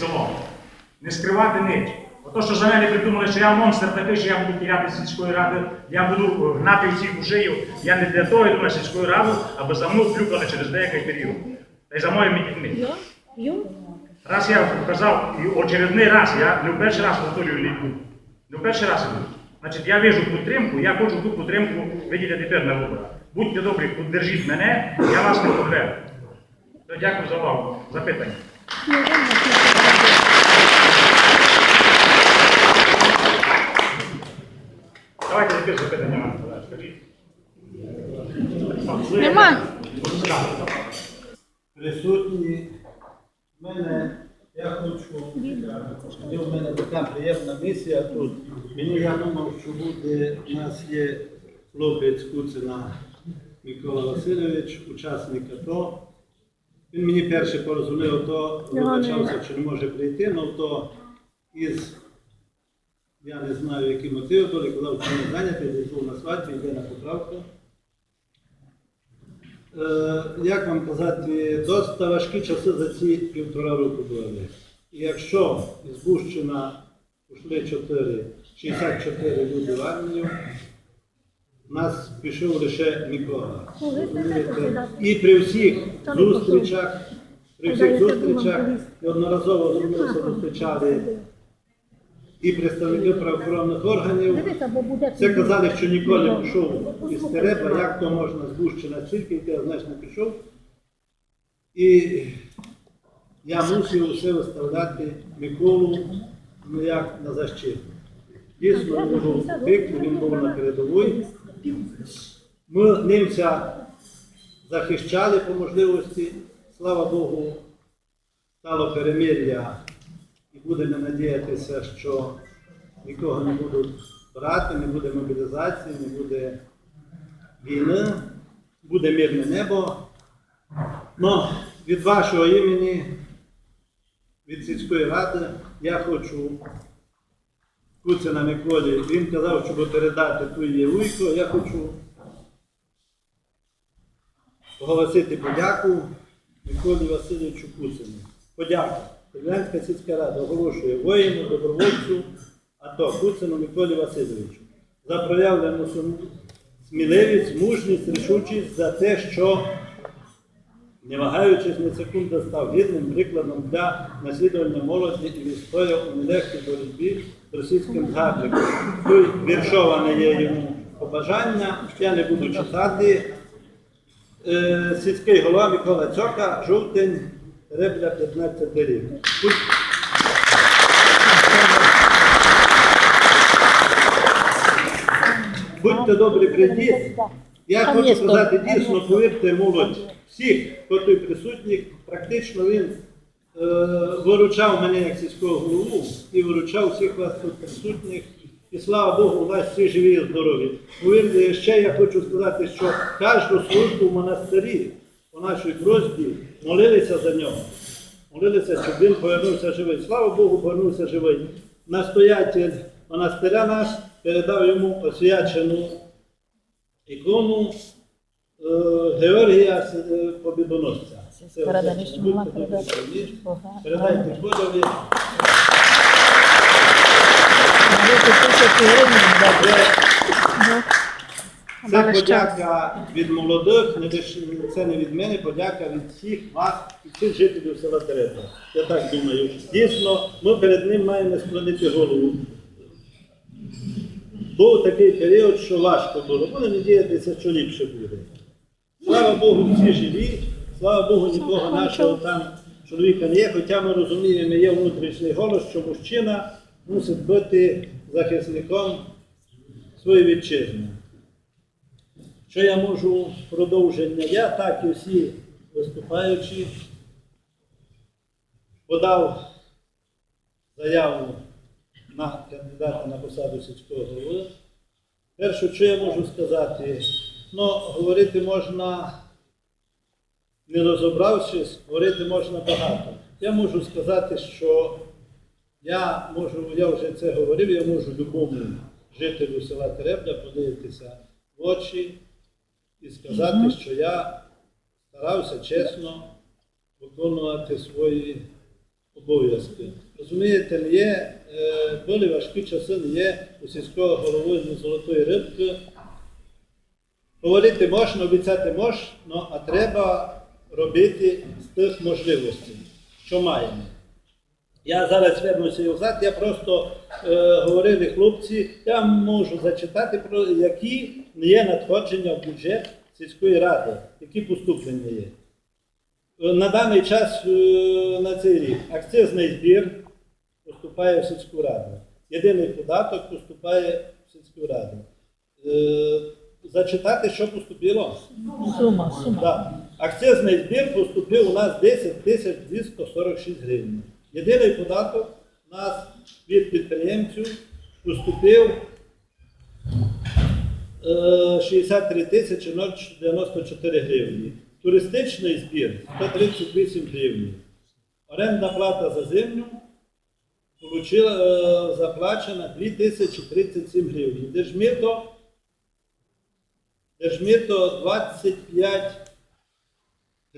село. Не скривати ніч. Ото, що за мене придумали, що я монстр такий, що я буду тіряти сільської ради, я буду е, гнати всіх у шию. Я не для того йду на сільську раду, аби за мною клюкали через деякий період. Та й за моїми дітьми. Раз я казав, і очередний раз, я не в перший раз повторюю ліку. Не в перший раз іду. Значить, я вижу підтримку, я хочу ту підтримку видіти тепер на виборах. Будьте добрі, піддержіть мене, я вас не подберу. Дякую за увагу. Запитання. Давайте тепер запитання вам. Скажіть. Нема. присутні. В мене, я хочу, тоді в мене така приємна місія тут. Мені я думав, що буде, у нас є хлопець Куцина Микола Васильович, учасник АТО. Він мені перше порозумів, то вибачався, що не може прийти, але то із, я не знаю, які мотиви були, казав, що не зайнятий, на свадьбі, йде на поправку. Е, як вам казати, досить важкі часи за ці півтора року були. І якщо із Бущина пішли 4, 64 люди в армію, нас пішов лише Микола. І при всіх зустрічах, при всіх зустрічах неодноразово зустрічали і представники правоохоронних органів. Це казали, що ніколи не пішов із Терепа, як то можна з Бущина йти, а знаєш, не пішов. І я мусив усе виставляти Миколу ну, як на защиту. Дійсно, він був він був на передовій. Ми німця захищали по можливості. Слава Богу, стало перемир'я і будемо надіятися, що нікого не будуть брати, не буде мобілізації, не буде війни, буде мирне небо. Но від вашого імені, від сільської ради, я хочу Куцина Миколі, він казав, щоб передати ту її вуйку, я хочу оголосити подяку Миколі Васильовичу Куцину. Подяку. Тернянська сільська рада оголошує воїну, добровольцю, АТО Куцину Миколі Васильовичу за проявлену сміливість, мужність, рішучість за те, що, не вагаючись ні секунди, став гідним прикладом для наслідування молоді і відстояв у нелегкій боротьбі з російським зрадником. Тут віршоване є йому побажання, я не буду читати. Е, сільський голова Микола Цока, жовтень, ребля 15 рік. Будьте добрі, прийдіть. Я хочу сказати дійсно, повірте, молодь всіх, хто тут присутніх, практично він е, виручав мене як сільського голову і виручав всіх вас тут присутніх. І слава Богу, у вас всі живі і здорові. Повірте, ще я хочу сказати, що кожну службу в монастирі по нашій просьбі молилися за нього. Молилися, щоб він повернувся живий. Слава Богу, повернувся живий. Настоятель монастиря наш передав йому освячену ікону е, Георгія е, Побідоносця. Це Передай, все. що мала Будьте добрі, передати. прийміть. Ага. Передайте Бодові. Це подяка від молодих, не лише- це не від мене, подяка від всіх вас і всіх жителів села Терета. Я так думаю. Дійсно, ми перед ним маємо склонити голову. Був такий період, що важко було. Будемо надіятися, що ліпше буде. Слава Богу, всі живі, слава Богу, нікого нашого там чоловіка не є, хоча ми розуміємо, є внутрішній голос, що мужчина мусить бути захисником своєї вітчизни. Що я можу в продовження? Я, так і всі виступаючі, подав заяву на кандидата на посаду сільського голови. Перше, що я можу сказати, ну, говорити можна, не розібравшись, говорити можна багато. Я можу сказати, що я можу, я вже це говорив, я можу любому жителю села Теребля подивитися в очі і сказати, що я старався чесно виконувати свої обов'язки. Розумієте, не є, е, були важкі часи, не є у сільського голови ні золотої рибки. Говорити можна, обіцяти можна, а треба робити з тих можливостей, що маємо. Я зараз вернуся назад, я просто е, говорили хлопці, я можу зачитати про які є надходження в бюджет сільської ради, які поступлення є. На даний час е, на цей рік акцизний збір поступає в сільську раду. Єдиний податок поступає в сільську раду. Е, Зачитати, що поступило? Сума, сума. Так. Акцизний збір поступив у нас 10 тисяч 246 гривень. Єдиний податок нас від підприємців поступив е, 63 тисячі 094 гривні. Туристичний збір 138 гривень. Орендна плата за получила, е, заплачена 2037 гривень. Держмито, держмито 25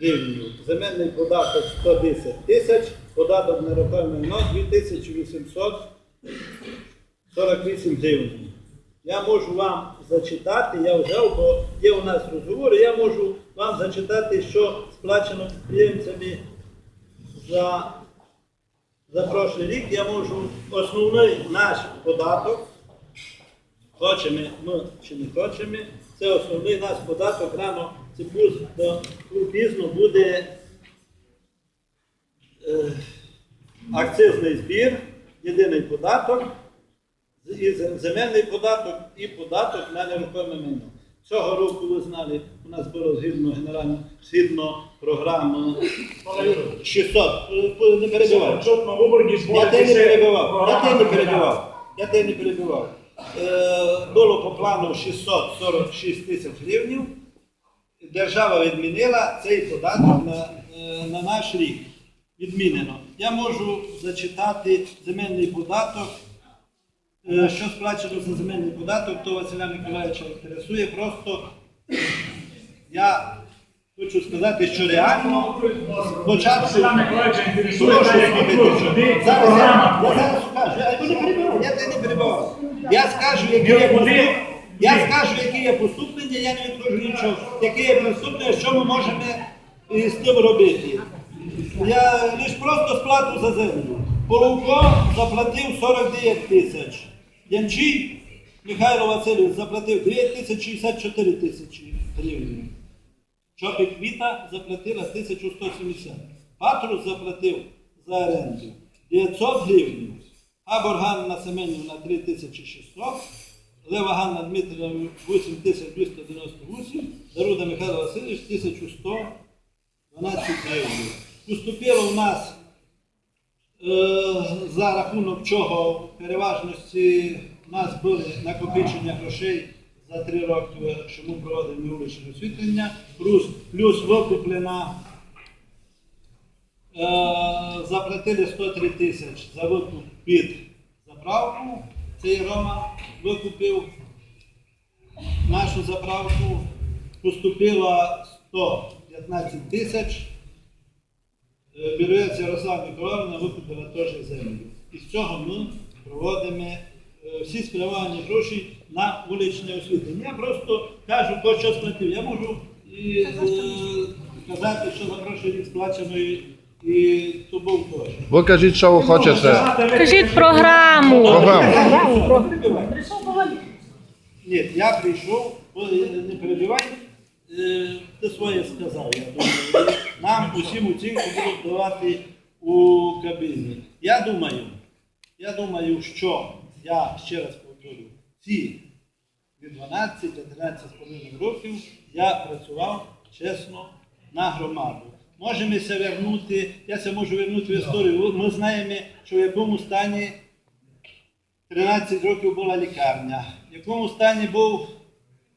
гривень. Земельний податок 110 тисяч, податок на рухоме майно 2848 гривень. Я можу вам зачитати, я взяв, бо є у нас розговори, я можу вам зачитати, що сплачено підприємцями за, за прошлий рік. Я можу основний наш податок, хочемо ми чи не хочемо, це основний наш податок рано це пізно, пізно буде е, акцизний збір, єдиний податок, і земельний податок і податок на нерухоме майно. Цього року ви знали, у нас було згідно генерально згідно програми 600. Е, Не перебивайте. Чутно в Уборгі Я тебе не перебивав. Я тебе не перебивав. Я тебе не перебивав. Було по плану 646 тисяч гривень. Держава відмінила цей податок на, е, на наш рік. Відмінено. Я можу зачитати земельний податок. Е, Що сплачено за земельний податок, то Василя Миколаївича інтересує. Просто я хочу сказати, що реально спочатку. Я, не перебивав, я скажу, куди? Я Куди? Поступлення, я не відкажу нічого. Які є поступлення, що ми можемо е, з тим робити. Я лише просто сплату за землю. Полуко заплатив 49 тисяч. Янчий Михайло Васильович заплатив 9 тисяч 64 тисячі гривень. Чопик Віта заплатила 1170. Патрус заплатив за оренду 900 гривень. Габор Ганна Семенівна 3600. Лева Ганна Дмитрівна 8298. Даруда Михайло Васильович 1112 гривень. Поступило у нас е, за рахунок чого в переважності у нас були накопичення грошей за три роки, що ми проводимо вуличне освітлення, плюс, плюс викуплена, е, заплатили 103 тисяч за викуп під заправку. Цей Рома викупив нашу заправку, поступило 115 тисяч. Е, Бірується Ярослав Миколаївна викупила теж землю. І з цього ми проводимо е, всі спрямовані гроші на вуличне освітлення. Я просто кажу, хто що сплатив. Я можу і, е, казати, що за прошлий рік сплачено і, то був теж. Ви кажіть, що ви хочете. Кажіть програму. Програму. Ні, я прийшов, не перебивай, е, ти своє сказав, я думаю. Нам усім оцінку будуть давати у кабіні. Я думаю, я думаю, що я ще раз повторю, ці від 12 до 13,5 років я працював чесно на громаду. Можемо се вернути, я се можу вернути в історію. Ми знаємо, що в якому стані 13 років була лікарня, в якому стані був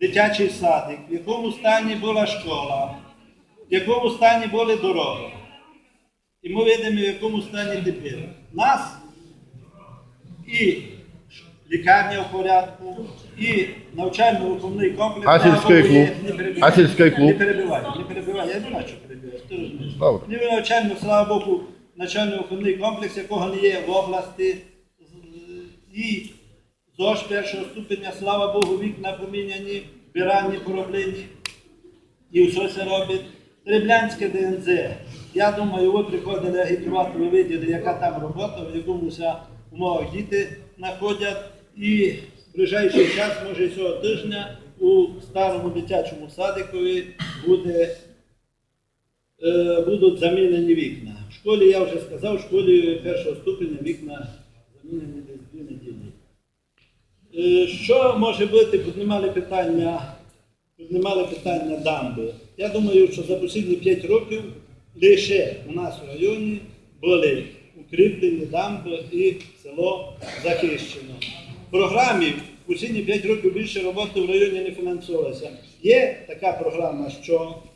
дитячий садик, в якому стані була школа, в якому стані були дороги. І ми видимо, в якому стані тепер. Нас і лікарня в порядку, і навчально-виховний комплекс. А сільський клуб? не перебивай. Не перебивай, не. Я думаю, що перебиваєш, ти розумієш. Добре. Ну, і слава Богу, навчально-виховний комплекс, якого не є в області. І ЗОЖ першого ступеня, слава Богу, вікна поміняні, вбиральні пороблені. І все це робить. Треблянське ДНЗ. Я думаю, ви приходили агітувати, ви виділи, яка там робота, в якому умовах діти знаходять. І в ближайший час, може цього тижня, у старому дитячому садикові буде, будуть замінені вікна. В школі я вже сказав, в школі першого ступеня вікна замінені десь дві неділі. Е, Що може бути, піднімали питання, піднімали питання дамби. Я думаю, що за останні 5 років лише у нас в районі були укріплені дамби і село захищено. В програмі в останні 5 років більше роботи в районі не фінансувалося. Є така програма, що е,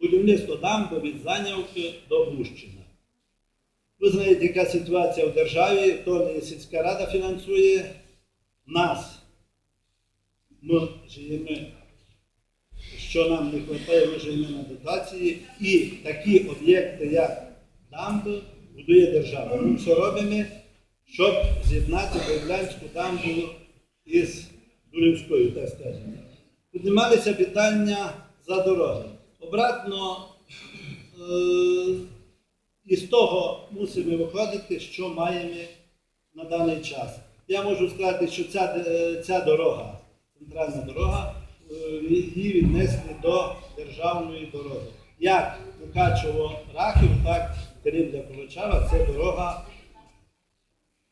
будівництво дамби від Занявки до Бущина. Ви знаєте, яка ситуація в державі, то сільська рада фінансує нас. Ми живемо, що нам не вистачає, ми живемо на дотації. І такі об'єкти, як дамби, будує держава. Ми все робимо, щоб з'єднати Беглянську дамбу із Дурівською, так скажемо. Піднімалися питання за дороги. Обратно е, і з того мусимо виходити, що маємо на даний час. Я можу сказати, що ця, е, ця дорога, центральна дорога, е, її віднесли до державної дороги. Як Мукачево Рахів, так Терівля Колочава, це дорога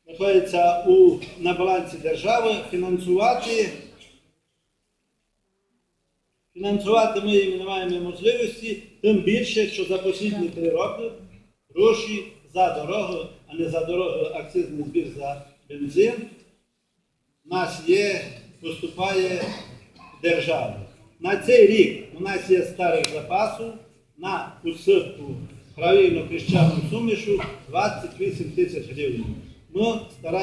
знаходиться у, на балансі держави, фінансувати. Фінансувати ми її не маємо можливості, тим більше, що за останні три роки гроші за дорогу, а не за дорогу акцизний збір за бензин, у нас є, поступає держава. На цей рік у нас є старих запасу на усипку правильно піщану сумішу 28 тисяч гривень. Ми стараємося